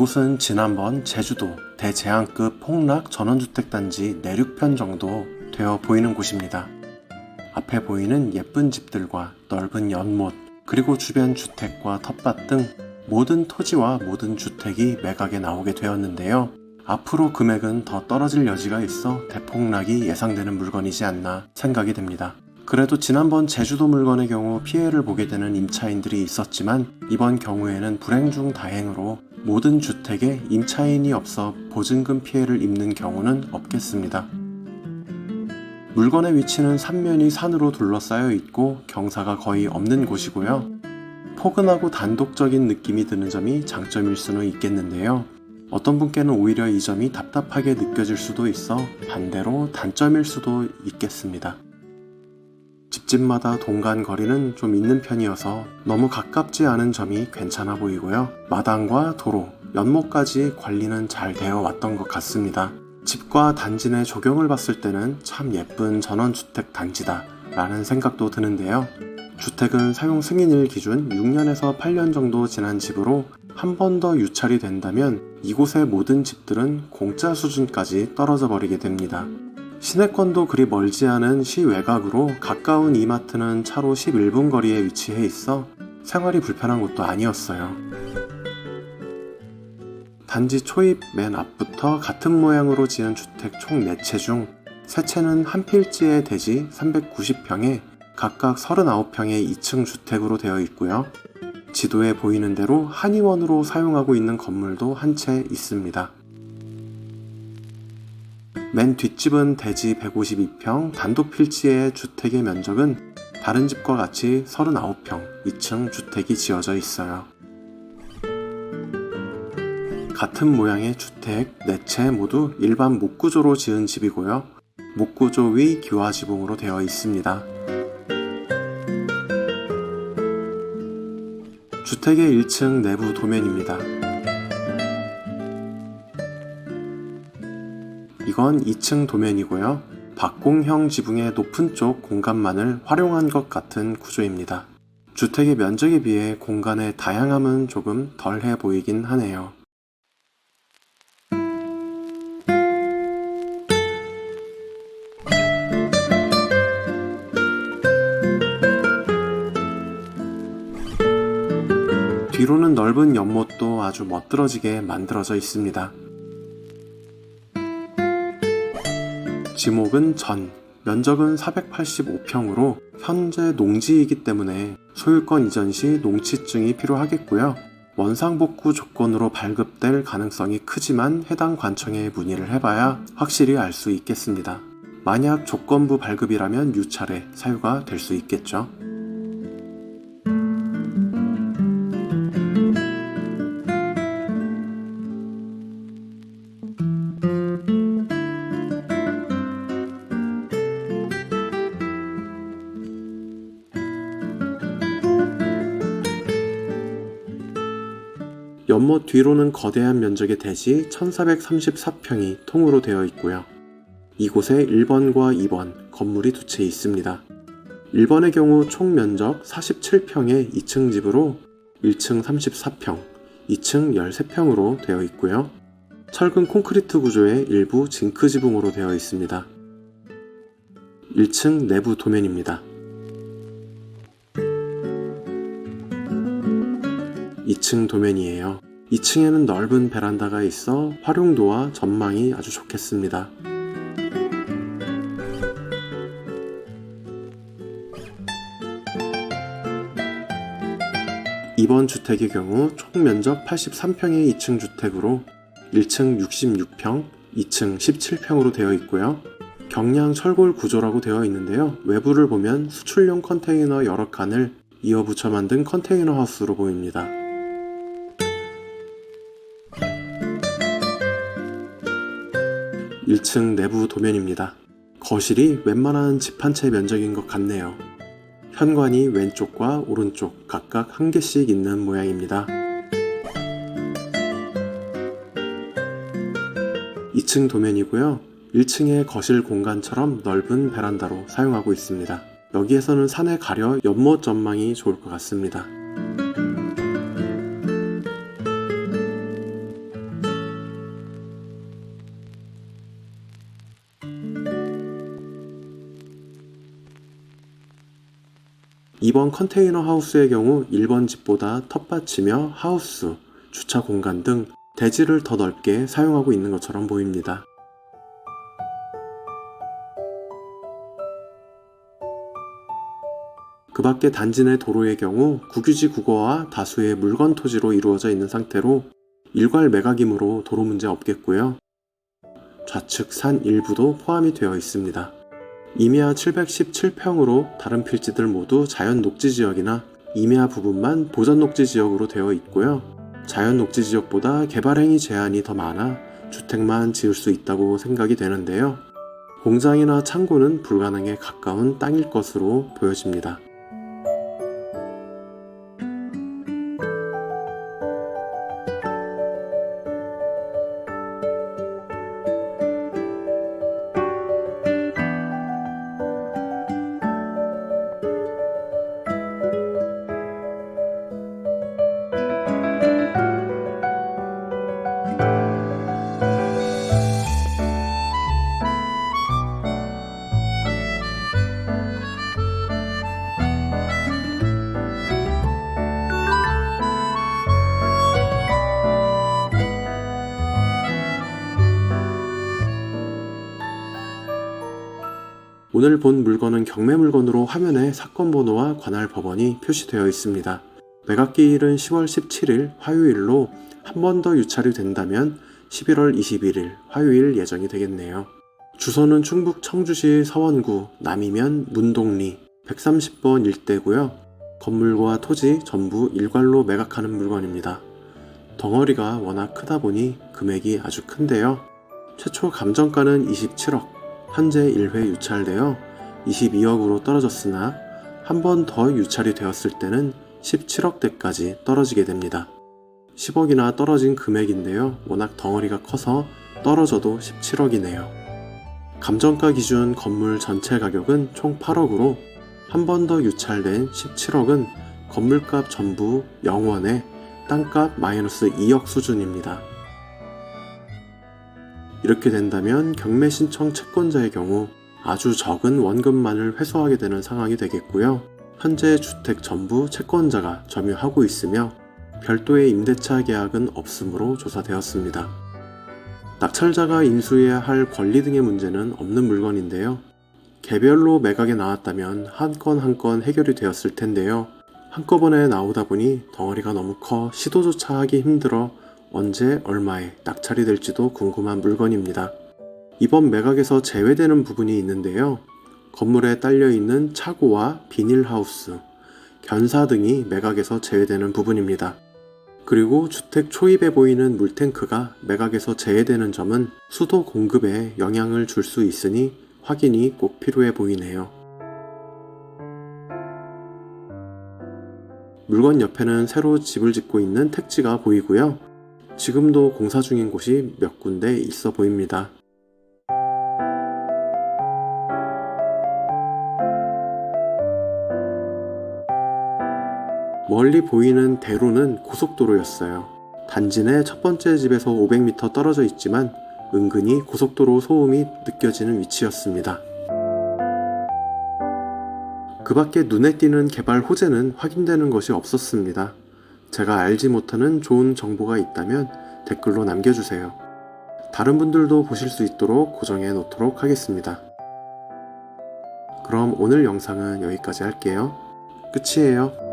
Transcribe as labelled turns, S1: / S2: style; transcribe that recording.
S1: 이곳은 지난번 제주도 대재앙급 폭락 전원주택단지 내륙편 정도 되어 보이는 곳입니다. 앞에 보이는 예쁜 집들과 넓은 연못, 그리고 주변 주택과 텃밭 등 모든 토지와 모든 주택이 매각에 나오게 되었는데요. 앞으로 금액은 더 떨어질 여지가 있어 대폭락이 예상되는 물건이지 않나 생각이 됩니다. 그래도 지난번 제주도 물건의 경우 피해를 보게 되는 임차인들이 있었지만 이번 경우에는 불행 중 다행으로 모든 주택에 임차인이 없어 보증금 피해를 입는 경우는 없겠습니다. 물건의 위치는 삼면이 산으로 둘러싸여 있고 경사가 거의 없는 곳이고요. 포근하고 단독적인 느낌이 드는 점이 장점일 수는 있겠는데요. 어떤 분께는 오히려 이 점이 답답하게 느껴질 수도 있어 반대로 단점일 수도 있겠습니다. 집집마다 동간 거리는 좀 있는 편이어서 너무 가깝지 않은 점이 괜찮아 보이고요. 마당과 도로, 연못까지 관리는 잘 되어 왔던 것 같습니다. 집과 단지 내 조경을 봤을 때는 참 예쁜 전원주택 단지다 라는 생각도 드는데요. 주택은 사용 승인일 기준 6년에서 8년 정도 지난 집으로 한 번 더 유찰이 된다면 이곳의 모든 집들은 공짜 수준까지 떨어져 버리게 됩니다. 시내권도 그리 멀지 않은 시 외곽으로 가까운 이마트는 차로 11분 거리에 위치해 있어 생활이 불편한 곳도 아니었어요. 단지 초입 맨 앞부터 같은 모양으로 지은 주택 총 4채 중 3채는 한 필지의 대지 390평에 각각 39평의 2층 주택으로 되어 있고요. 지도에 보이는 대로 한의원으로 사용하고 있는 건물도 한 채 있습니다. 맨 뒷집은 대지 152평 단독 필지의 주택의 면적은 다른 집과 같이 39평 2층 주택이 지어져 있어요. 같은 모양의 주택 4채 모두 일반 목구조로 지은 집이고요. 목구조 위 기와 지붕으로 되어 있습니다. 주택의 1층 내부 도면입니다. 이건 2층 도면이고요. 박공형 지붕의 높은 쪽 공간만을 활용한 것 같은 구조입니다. 주택의 면적에 비해 공간의 다양함은 조금 덜해 보이긴 하네요. 뒤로는 넓은 연못도 아주 멋들어지게 만들어져 있습니다. 지목은 전, 면적은 485평으로 현재 농지이기 때문에 소유권 이전 시 농취증이 필요하겠고요. 원상복구 조건으로 발급될 가능성이 크지만 해당 관청에 문의를 해봐야 확실히 알 수 있겠습니다. 만약 조건부 발급이라면 유찰에 사유가 될 수 있겠죠. 연못 뒤로는 거대한 면적의 대지 1434평이 통으로 되어 있고요. 이곳에 1번과 2번 건물이 두 채 있습니다. 1번의 경우 총 면적 47평의 2층 집으로 1층 34평, 2층 13평으로 되어 있고요. 철근 콘크리트 구조의 일부 징크 지붕으로 되어 있습니다. 1층 내부 도면입니다. 2층 도면이에요. 2층에는 넓은 베란다가 있어 활용도와 전망이 아주 좋겠습니다. 이번 주택의 경우 총 면적 83평의 2층 주택으로 1층 66평, 2층 17평으로 되어 있고요. 경량 철골 구조라고 되어 있는데요. 외부를 보면 수출용 컨테이너 여러 칸을 이어 붙여 만든 컨테이너 하우스로 보입니다. 1층 내부 도면입니다. 거실이 웬만한 집 한 채 면적인 것 같네요. 현관이 왼쪽과 오른쪽 각각 한 개씩 있는 모양입니다. 2층 도면이고요. 1층의 거실 공간처럼 넓은 베란다로 사용하고 있습니다. 여기에서는 산에 가려 연못 전망이 좋을 것 같습니다. 2번 컨테이너 하우스의 경우 1번 집보다 텃밭이며 하우스, 주차 공간 등 대지를 더 넓게 사용하고 있는 것처럼 보입니다. 그 밖에 단지 내 도로의 경우 국유지 국어와 다수의 물건 토지로 이루어져 있는 상태로 일괄 매각이므로 도로 문제 없겠고요. 좌측 산 일부도 포함이 되어 있습니다. 임야 717평으로 다른 필지들 모두 자연 녹지 지역이나 임야 부분만 보전 녹지 지역으로 되어 있고요. 자연 녹지 지역보다 개발 행위 제한이 더 많아 주택만 지을 수 있다고 생각이 되는데요. 공장이나 창고는 불가능에 가까운 땅일 것으로 보여집니다. 오늘 본 물건은 경매 물건으로 화면에 사건 번호와 관할 법원이 표시되어 있습니다. 매각기일은 10월 17일 화요일로 한 번 더 유찰이 된다면 11월 21일 화요일 예정이 되겠네요. 주소는 충북 청주시 서원구 남이면 문동리 130번 일대고요. 건물과 토지 전부 일괄로 매각하는 물건입니다. 덩어리가 워낙 크다 보니 금액이 아주 큰데요. 최초 감정가는 27억, 현재 1회 유찰되어 22억으로 떨어졌으나 한 번 더 유찰이 되었을 때는 17억대까지 떨어지게 됩니다. 10억이나 떨어진 금액인데요. 워낙 덩어리가 커서 떨어져도 17억이네요. 감정가 기준 건물 전체 가격은 총 8억으로 한 번 더 유찰된 17억은 건물값 전부 0원에 땅값 마이너스 2억 수준입니다. 이렇게 된다면 경매 신청 채권자의 경우 아주 적은 원금만을 회수하게 되는 상황이 되겠고요. 현재 주택 전부 채권자가 점유하고 있으며 별도의 임대차 계약은 없으므로 조사되었습니다. 낙찰자가 인수해야 할 권리 등의 문제는 없는 물건인데요. 개별로 매각에 나왔다면 한 건 한 건 해결이 되었을 텐데요. 한꺼번에 나오다 보니 덩어리가 너무 커 시도조차 하기 힘들어 언제 얼마에 낙찰이 될지도 궁금한 물건입니다. 이번 매각에서 제외되는 부분이 있는데요. 건물에 딸려 있는 차고와 비닐하우스, 견사 등이 매각에서 제외되는 부분입니다. 그리고 주택 초입에 보이는 물탱크가 매각에서 제외되는 점은 수도 공급에 영향을 줄 수 있으니 확인이 꼭 필요해 보이네요. 물건 옆에는 새로 집을 짓고 있는 택지가 보이고요. 지금도 공사 중인 곳이 몇 군데 있어 보입니다. 멀리 보이는 대로는 고속도로였어요. 단지 내 첫 번째 집에서 500m 떨어져 있지만 은근히 고속도로 소음이 느껴지는 위치였습니다. 그 밖에 눈에 띄는 개발 호재는 확인되는 것이 없었습니다. 제가 알지 못하는 좋은 정보가 있다면 댓글로 남겨주세요. 다른 분들도 보실 수 있도록 고정해 놓도록 하겠습니다. 그럼 오늘 영상은 여기까지 할게요. 끝이에요.